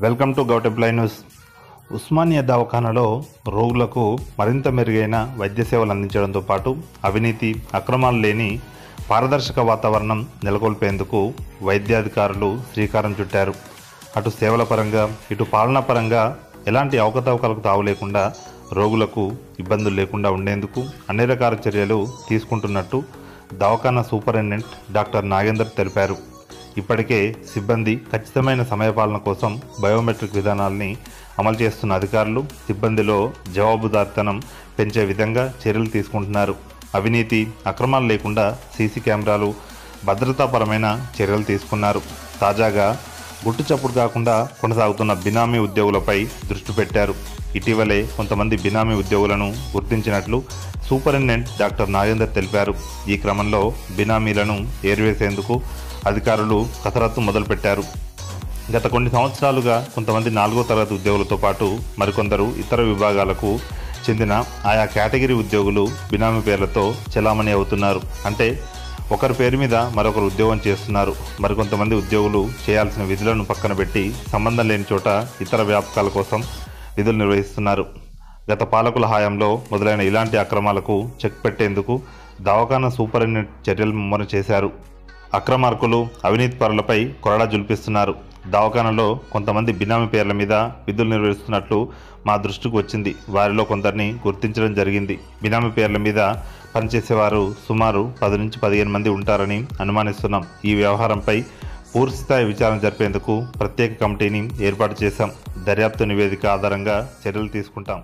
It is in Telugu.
Welcome to govt employ news. Osmania దవాఖానలో రోగులకు మరింత మెరుగైన వైద్య సేవలు అందించడంతో పాటు అవినీతి అక్రమాలు లేని పారదర్శక వాతావరణం నెలకొల్పేందుకు వైద్యాధికారులు శ్రీకారం చుట్టారు. అటు సేవల పరంగా ఇటు పాలనా పరంగా ఎలాంటి అవకతవకలకు తావు లేకుండా రోగులకు ఇబ్బందులు లేకుండా ఉండేందుకు అన్ని రకాల చర్యలు తీసుకుంటున్నట్టు దవాఖానా సూపరింటెండెంట్ డాక్టర్ నాగేందర్ తెలిపారు. ఇప్పటికే సిబ్బంది ఖచ్చితమైన సమయపాలన కోసం బయోమెట్రిక్ విధానాల్ని అమలు చేస్తున్న అధికారులు సిబ్బందిలో జవాబుదారితనం పెంచే విధంగా చర్యలు తీసుకుంటున్నారు. అవినీతి అక్రమాలు లేకుండా సీసీ కెమెరాలు భద్రతాపరమైన చర్యలు తీసుకున్నారు. తాజాగా గుట్టు చప్పుడు కాకుండా కొనసాగుతున్న బినామీ ఉద్యోగులపై దృష్టి పెట్టారు. ఇటీవలే కొంతమంది బినామీ ఉద్యోగులను గుర్తించినట్లు సూపరింటెండెంట్ డాక్టర్ నాగేందర్ తెలిపారు. ఈ క్రమంలో బినామీలను ఏరివేసేందుకు అధికారులు కసరత్తు మొదలుపెట్టారు. గత కొన్ని సంవత్సరాలుగా కొంతమంది నాలుగో తరగతి ఉద్యోగులతో పాటు మరికొందరు ఇతర విభాగాలకు చెందిన ఆయా కేటగిరీ ఉద్యోగులు బినామీ పేర్లతో చెలామణి అవుతున్నారు. అంటే ఒకరి పేరు మీద మరొకరు ఉద్యోగం చేస్తున్నారు. మరికొంతమంది ఉద్యోగులు చేయాల్సిన విధులను పక్కన పెట్టి సంబంధం లేని చోట ఇతర వ్యాపకాల కోసం విధులు నిర్వహిస్తున్నారు. గత పాలకుల హయాంలో మొదలైన ఇలాంటి అక్రమాలకు చెక్ పెట్టేందుకు దవాఖానా సూపరింటెండెంట్ చర్యలు ముమ్మరం చేశారు. అక్రమార్కులు అవినీతి పరులపై కొరడా జుల్పిస్తున్నారు. దవాఖానలో కొంతమంది బినామీ పేర్ల మీద విధులు నిర్వహిస్తున్నట్లు మా దృష్టికి వచ్చింది. వారిలో కొందరిని గుర్తించడం జరిగింది. బినామీ పేర్ల మీద పనిచేసేవారు సుమారు పది నుంచి పదిహేను మంది ఉంటారని అనుమానిస్తున్నాం. ఈ వ్యవహారంపై పూర్తిస్థాయి విచారణ జరిపేందుకు ప్రత్యేక కమిటీని ఏర్పాటు చేశాం. దర్యాప్తు నివేదిక ఆధారంగా చర్యలు తీసుకుంటాం.